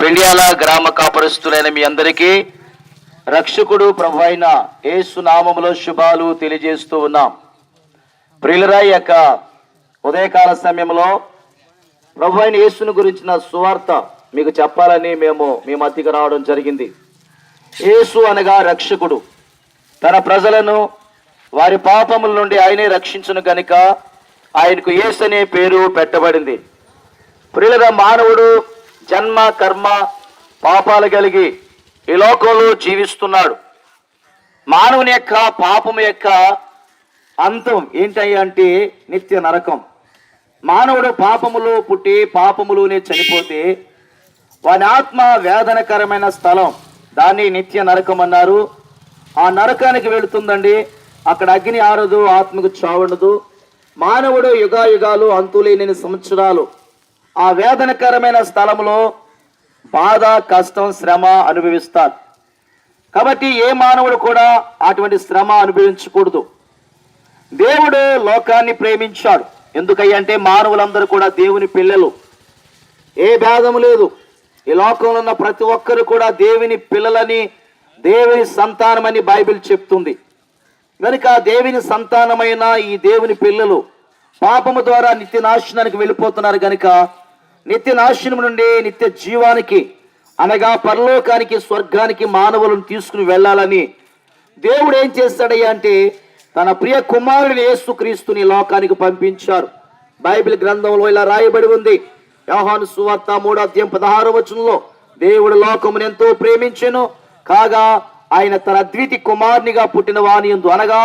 పెండియాల గ్రామ కాపరస్తులైన మీ అందరికీ రక్షకుడు ప్రభు అయిన యేసు నామములో శుభాలు తెలియజేస్తూ ఉన్నాం. ప్రియులరా యొక్క ఉదయకాల సమయంలో ప్రభు అయిన యేసును గురించిన సువార్త మీకు చెప్పాలని మేము మీ మధ్యకి రావడం జరిగింది. యేసు అనగా రక్షకుడు. తన ప్రజలను వారి పాపముల నుండి ఆయనే రక్షించును గనుక ఆయనకు యేసు అనే పేరు పెట్టబడింది. ప్రియులరా మానవుడు జన్మ కర్మ పాపాలు కలిగి ఈ లోకంలో జీవిస్తున్నాడు. మానవుని యొక్క పాపం యొక్క అంతం ఏంటయ్యా అంటే నిత్య నరకం. మానవుడు పాపములో పుట్టి పాపములోనే చనిపోతే వాని ఆత్మ వేదనకరమైన స్థలం దాన్ని నిత్య నరకం అన్నారు. ఆ నరకానికి వెళుతుందండి. అక్కడ అగ్ని ఆరదు ఆత్మకు చావుండదు. మానవుడు యుగాయుగాలు అంతులేని సంవత్సరాలు ఆ వేదనకరమైన స్థలంలో బాధ కష్టం శ్రమ అనుభవిస్తారు. కాబట్టి ఏ మానవుడు కూడా అటువంటి శ్రమ అనుభవించకూడదు. దేవుడు లోకాన్ని ప్రేమించాడు. ఎందుకయ్యంటే మానవులందరూ కూడా దేవుని పిల్లలు. ఏ భేదము లేదు. ఈ లోకంలో ఉన్న ప్రతి ఒక్కరు కూడా దేవుని పిల్లలని దేవుని సంతానమని బైబిల్ చెప్తుంది. కనుక దేవుని సంతానమైన ఈ దేవుని పిల్లలు పాపము ద్వారా నిత్య నాశనానికి వెళ్ళిపోతున్నారు కనుక నిత్య నాశనం నుండి నిత్య జీవానికి అనగా పరలోకానికి స్వర్గానికి మానవులను తీసుకుని వెళ్ళాలని దేవుడు ఏం చేస్తాడయ్యా అంటే తన ప్రియ కుమారుని యేసుక్రీస్తుని లోకానికి పంపించారు. బైబిల్ గ్రంథంలో ఇలా రాయబడి ఉంది. యోహాను సువార్త మూడో అధ్యాయం పదహారు వచనంలో దేవుడు లోకమును ఎంతో ప్రేమించెను కాగా ఆయన తన అద్వితి కుమారునిగా పుట్టిన వాని ఎందు అనగా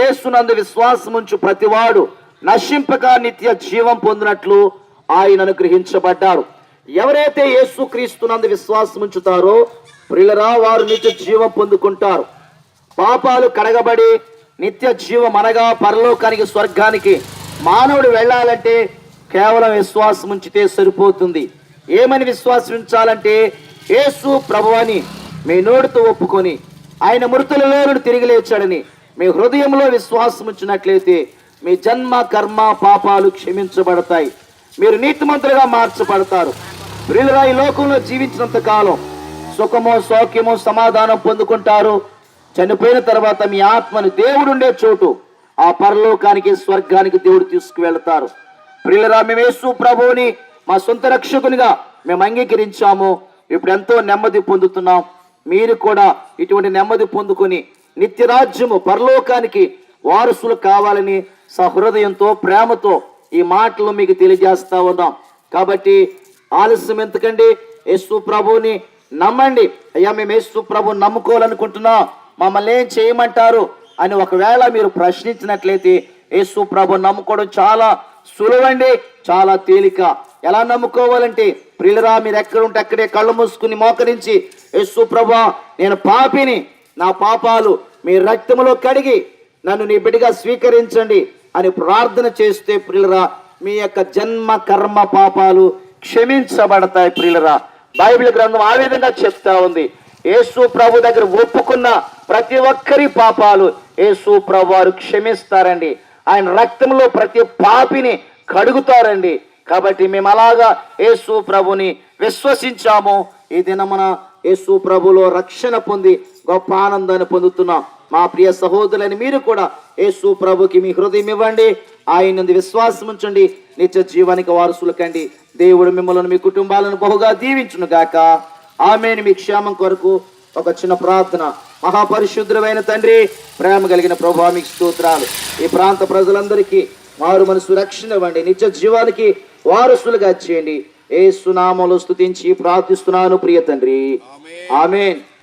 ఏసునందు విశ్వాసముంచు ప్రతివాడు నశింపక నిత్య జీవం పొందినట్లు ఆయన అనుగ్రహించబడ్డారు ఎవరైతే యేసు క్రీస్తునందు విశ్వాసం ఉంచుతారో ప్రియులరా వారు నిత్య జీవం పొందుకుంటారు. పాపాలు కడగబడి నిత్య జీవం అనగా పరలోకానికి స్వర్గానికి మానవుడు వెళ్ళాలంటే కేవలం విశ్వాసం ఉంచితే సరిపోతుంది. ఏమని విశ్వాసం ఉంచాలంటే యేసు ప్రభువని మీ నోటితో ఒప్పుకొని ఆయన మృతులలో తిరిగి లేచాడని మీ హృదయంలో విశ్వాసం ఉంచినట్లయితే మీ జన్మ కర్మ పాపాలు క్షమించబడతాయి. మీరు నీతిమంతులుగా మార్చబడతారు. ప్రియులుగా ఈ లోకంలో జీవించినంత కాలం సుఖము సౌఖ్యమో సమాధానం పొందుకుంటారు. చనిపోయిన తర్వాత మీ ఆత్మను దేవుడుండే చోటు ఆ పరలోకానికి స్వర్గానికి దేవుడు తీసుకువెళ్తారు. ప్రియులరా మేము యేసు ప్రభువుని మా సొంత రక్షకునిగా మేము అంగీకరించాము. ఇప్పుడు ఎంతో నెమ్మది పొందుతున్నాం. మీరు కూడా ఇటువంటి నెమ్మది పొందుకొని నిత్యరాజ్యము పరలోకానికి వారసులు కావాలని సహృదయంతో ప్రేమతో ఈ మాటలు మీకు తెలియజేస్తా ఉన్నాం. కాబట్టి ఆలస్యం ఎందుకండి? యేసు ప్రభుని నమ్మండి. అయ్యా మేము యేసు ప్రభుని నమ్ముకోవాలనుకుంటున్నాం. మమ్మల్ని ఏం చేయమంటారు? అని ఒకవేళ మీరు ప్రశ్నించినట్లయితే యేసు ప్రభు నమ్ముకోవడం చాలా సులువండి చాలా తేలిక. ఎలా నమ్ముకోవాలంటే ప్రియులరా మీరు ఎక్కడుంటే అక్కడే కళ్ళు మూసుకుని మోకరించి యేసు ప్రభా నేను పాపిని నా పాపాలు మీ రక్తములో కడిగి నన్ను నీ బిడ్డగా స్వీకరించండి. అని ప్రార్థన చేస్తే ప్రియులరా మీ యొక్క జన్మ కర్మ పాపాలు క్షమించబడతాయి ప్రియులరా. బైబిల్ గ్రంథం ఆ విధంగా చెప్తా ఉంది. యేసు ప్రభు దగ్గర ఒప్పుకున్న ప్రతి ఒక్కరి పాపాలు యేసు ప్రభు వారు క్షమిస్తారండి. ఆయన రక్తంలో ప్రతి పాపిని కడుగుతారండి. కాబట్టి మేము అలాగా యేసు ప్రభుని విశ్వసించాము. ఈ దినమున యేసు ప్రభులో రక్షణ పొంది గొప్ప ఆనందాన్ని పొందుతున్నాం. మా ప్రియ సహోదరులని మీరు కూడా యేసు ప్రభుకి మీ హృదయం ఇవ్వండి. ఆయన విశ్వాసం ఉంచండి. నిత్య జీవానికి వారసులు కండి దేవుడు మిమ్మల్ని మీ కుటుంబాలను బహుగా దీవించును గాక. ఆమెను. మీ క్షేమం కొరకు ఒక చిన్న ప్రార్థన. మహాపరిశుద్ధమైన తండ్రి ప్రేమ కలిగిన ప్రభావ మీకు స్తోత్రాలు. ఈ ప్రాంత ప్రజలందరికీ వారు మనసు రక్షణ ఇవ్వండి. నిత్య జీవానికి వారసులుగా చేయండి. ఏ సునామలు స్తుతించి ప్రార్థిస్తున్నాను ప్రియ తండ్రి. ఆమెన్.